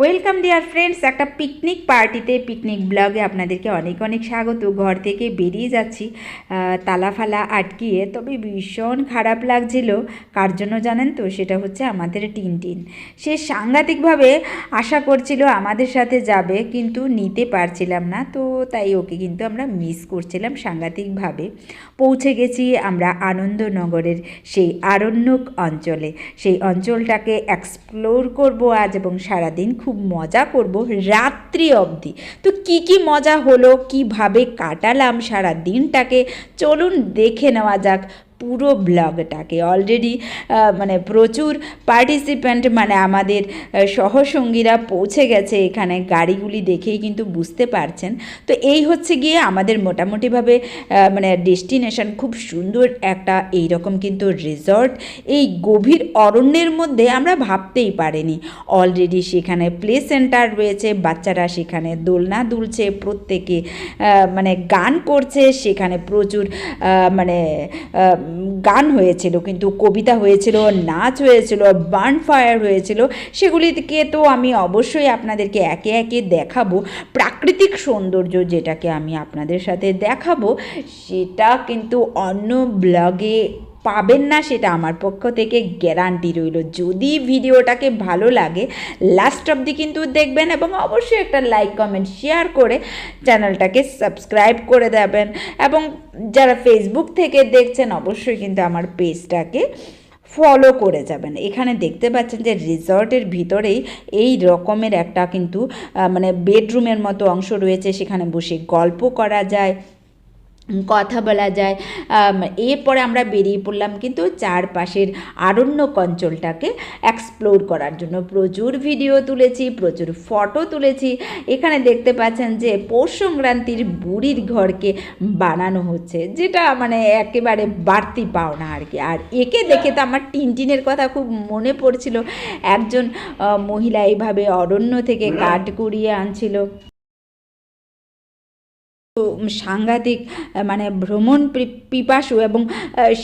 Welcome dear friends একটা picnic পার্টিতে picnic ব্লগে আপনাদেরকে অনেক অনেক স্বাগত। ঘর থেকে বেরিয়ে যাচ্ছি তালাফালা আটকিয়ে। তবে ভীষণ খারাপ লাগছিল। কার জন্য জানেন তো? সেটা হচ্ছে আমাদের টিনটিন। সে সাংঘাতিকভাবে আশা করছিল আমাদের সাথে যাবে, কিন্তু নিতে পারছিলাম না। তো তাই ওকে কিন্তু আমরা মিস করছিলাম সাংঘাতিকভাবে। পৌঁছে গেছি আমরা আনন্দনগরের সেই আরণ্যক অঞ্চলে। সেই অঞ্চলটাকে এক্সপ্লোর করব আজ এবং সারাদিন খুব মজা করব রাত্রি অবধি। তো কি কি মজা হলো? কীভাবে কাটালাম সারা দিনটাকে চলুন দেখে নেওয়া যাক। পুরো ব্লগটাকে। অলরেডি মানে প্রচুর পার্টিসিপ্যান্ট মানে আমাদের সহসঙ্গীরা পৌঁছে গেছে এখানে গাড়িগুলি দেখেই কিন্তু বুঝতে পারছেন। তো এই হচ্ছে গিয়ে আমাদের মোটামুটিভাবে মানে ডেস্টিনেশন খুব সুন্দর একটা এইরকম কিন্তু রিসর্ট এই গভীর অরণ্যের মধ্যে আমরা ভাবতেই পারিনি। অলরেডি সেখানে প্লে সেন্টার রয়েছে, বাচ্চারা সেখানে দোলনা দুলছে, প্রত্যেকে মানে গান করছে, সেখানে প্রচুর মানে গান হয়েছিল, কিন্তু কবিতা হয়েছিল, নাচ হয়েছিল বার্ন ফায়ার হয়েছিল, সেগুলিকে তো আমি অবশ্যই আপনাদেরকে একে একে দেখাবো। প্রাকৃতিক সৌন্দর্য যেটাকে আমি আপনাদের সাথে দেখাবো, সেটা কিন্তু অন্য ব্লগে পাবেন না সেটা আমার পক্ষ থেকে গ্যারান্টি রইল। যদি ভিডিওটাকে ভালো লাগে লাস্ট অবধি কিন্তু দেখবেন এবং অবশ্যই একটা লাইক কমেন্ট শেয়ার করে চ্যানেলটাকে সাবস্ক্রাইব করে দেবেন। এবং যারা ফেসবুক থেকে দেখছেন, অবশ্যই কিন্তু আমার পেজটাকে ফলো করে যাবেন। এখানে দেখতে পাচ্ছেন যে রিসর্টের ভিতরেই এই রকমের একটা কিন্তু মানে বেডরুমের মতো অংশ রয়েছে। সেখানে বসে গল্প করা যায়। কথা বলা যায়। এরপরে আমরা বেরিয়ে পড়লাম কিন্তু চারপাশের আরণ্যক অঞ্চলটাকে এক্সপ্লোর করার জন্য। প্রচুর ভিডিও তুলেছি, প্রচুর ফটো তুলেছি। এখানে দেখতে পাচ্ছেন যে পৌষ সংক্রান্তির বুড়ির ঘরকে বানানো হচ্ছে, যেটা মানে একেবারে বাড়তি পাওনা আর কি। আর একে দেখে তো আমার টিনটিনের কথা খুব মনে পড়ছিল। একজন মহিলা এইভাবে অরণ্য থেকে কাঠ কুড়িয়ে আনছিল। সাংঘাতিক মানে ভ্রমণ পিপাসু এবং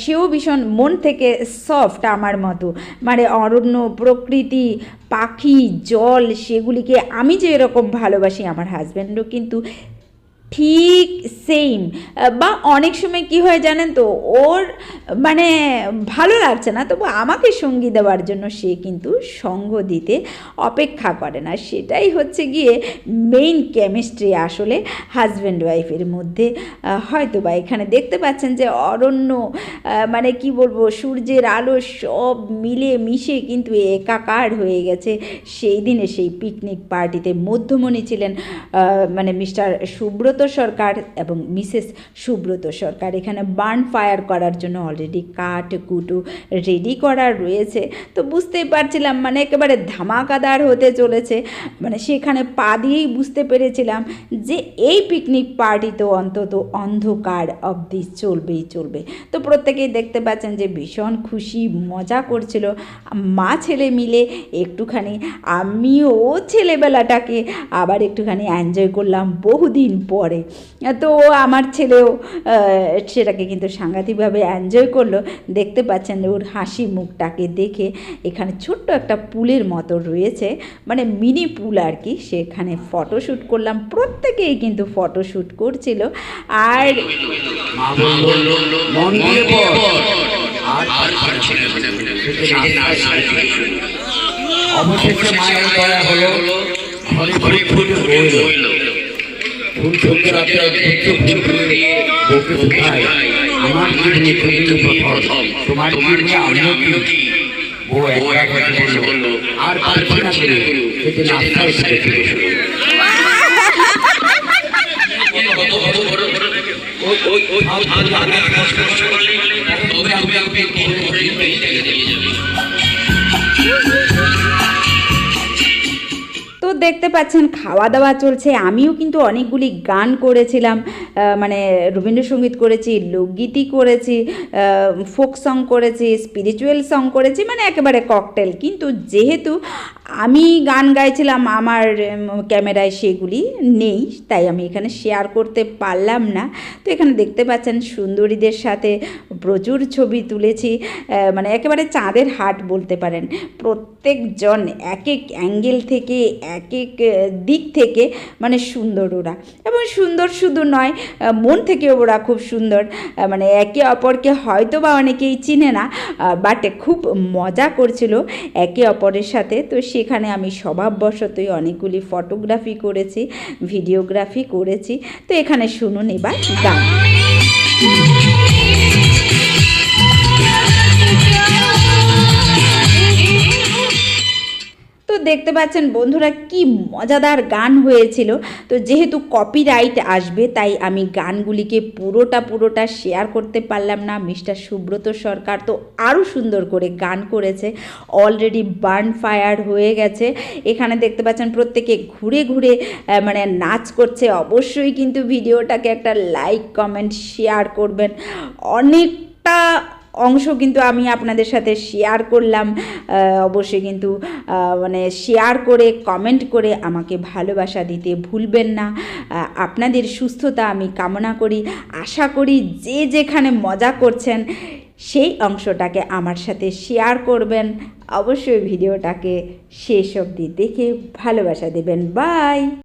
সেও ভীষণ মন থেকে সফট আমার মতো। মানে অরণ্য, প্রকৃতি, পাখি, জল, সেগুলিকে আমি যে এরকম ভালোবাসি আমার হাজব্যান্ডও কিন্তু ঠিক সেম বা অনেক সময় কি হয় জানেন তো, ওর মানে ভালো লাগছে না, তবু আমাকে সঙ্গী দেওয়ার জন্য সে কিন্তু সঙ্গ দিতে অপেক্ষা করে না। সেটাই হচ্ছে গিয়ে মেইন কেমিস্ট্রি আসলে হাজব্যান্ড ওয়াইফের মধ্যে হয়তো বা এখানে দেখতে পাচ্ছেন যে অরণ্য মানে কি বলব, সূর্যের আলো সব মিলে মিশে কিন্তু একাকার হয়ে গেছে। সেই দিনে সেই পিকনিক পার্টিতে মধ্যমণি ছিলেন মানে মিস্টার সুব্রত সরকার এবং মিসেস সুব্রত সরকার। এখানে বার্ন ফায়ার করার জন্য অলরেডি কাঠ, কুটু রেডি করা রয়েছে। তো বুঝতেই পারছিলাম মানে একেবারে ধামাকাদার হতে চলেছে। মানে সেখানে পা দিয়েই বুঝতে পেরেছিলাম যে এই পিকনিক পার্টি তো অন্তত অন্ধকার অবধি চলবেই চলবে। তো প্রত্যেকেই দেখতে পাচ্ছেন যে ভীষণ খুশি, মজা করছিল। মা ছেলে মিলে একটুখানি, আমিও ছেলেবেলাটাকে আবার একটুখানি এনজয় করলাম বহুদিন পরে। তো আমার ছেলেও সেটাকে কিন্তু সাংঘাতিকভাবে এনজয় করল। দেখতে পাচ্ছেন ওর হাসি মুখটাকে দেখে এখানে ছোট্ট একটা পুলের মতো রয়েছে। মানে মিনি পুল আর কি। সেখানে ফটোশ্যুট করলাম। প্রত্যেকেই কিন্তু ফটোশ্যুট করছিল। আর মন অবশেষে মায়ের দয়া হলো। ঘরে ঘরে ফুল রইল ফুল ফুলতে রাতে একটু ফুল ফুলিয়ে বউকে শুকায় আমার জীবনে কিন্তু প্রথম তোমার জীবনে আমিও কি বলল আর পারছি না করে সেদিন আস্থায় ছেড়ে শুরু তো দেখতে পাচ্ছেন খাওয়া দাওয়া চলছে। আমিও কিন্তু অনেকগুলি গান করেছিলাম মানে রবীন্দ্রসঙ্গীত করেছি, লোকগীতি করেছি ফোক সং করেছি, স্পিরিচুয়াল সং করেছি মানে একেবারে ককটেল। কিন্তু যেহেতু আমি গান গাইছিলাম, আমার ক্যামেরায় সেগুলি নেই, তাই আমি এখানে শেয়ার করতে পারলাম না। তো এখানে দেখতে পাচ্ছেন সুন্দরীদের সাথে প্রচুর ছবি তুলেছি মানে একেবারে চাঁদের হাট বলতে পারেন। প্রত্যেকজন এক এক অ্যাঙ্গেল থেকে এক এক দিক থেকে মানে সুন্দর ওরা। এবং সুন্দর শুধু নয় মন থেকে ওরা খুব সুন্দর। মানে একে অপরকে হয়তো বা অনেকেই চিনে না বাট খুব মজা করছিল একে অপরের সাথে। তো সেখানে আমি স্বভাববশতই অনেকগুলি ফটোগ্রাফি করেছি ভিডিওগ্রাফি করেছি। তো এখানে শুনুন এবার গান। তো দেখতে পাচ্ছেন বন্ধুরা কি মজাদার গান হয়েছিল। তো যেহেতু কপিরাইট আসবে, তাই আমি গানগুলিকে পুরোটা পুরোটা শেয়ার করতে পারলাম না। মিস্টার সুব্রত সরকার তো আরও সুন্দর করে গান করেছে। অলরেডি বার্ন ফায়ার হয়ে গেছে। এখানে দেখতে পাচ্ছেন প্রত্যেকে ঘুরে ঘুরে মানে নাচ করছে। অবশ্যই কিন্তু ভিডিওটাকে একটা লাইক কমেন্ট শেয়ার করবেন। অনেকটা অংশ কিন্তু আমি আপনাদের সাথে শেয়ার করলাম। অবশ্যই কিন্তু মানে শেয়ার করে কমেন্ট করে আমাকে ভালোবাসা দিতে ভুলবেন না। আপনাদের সুস্থতা আমি কামনা করি। আশা করি যে যেখানে মজা করছেন, সেই অংশটাকে আমার সাথে শেয়ার করবেন। অবশ্যই ভিডিওটাকে শেষ অবধি দেখে ভালোবাসা দেবেন। বাই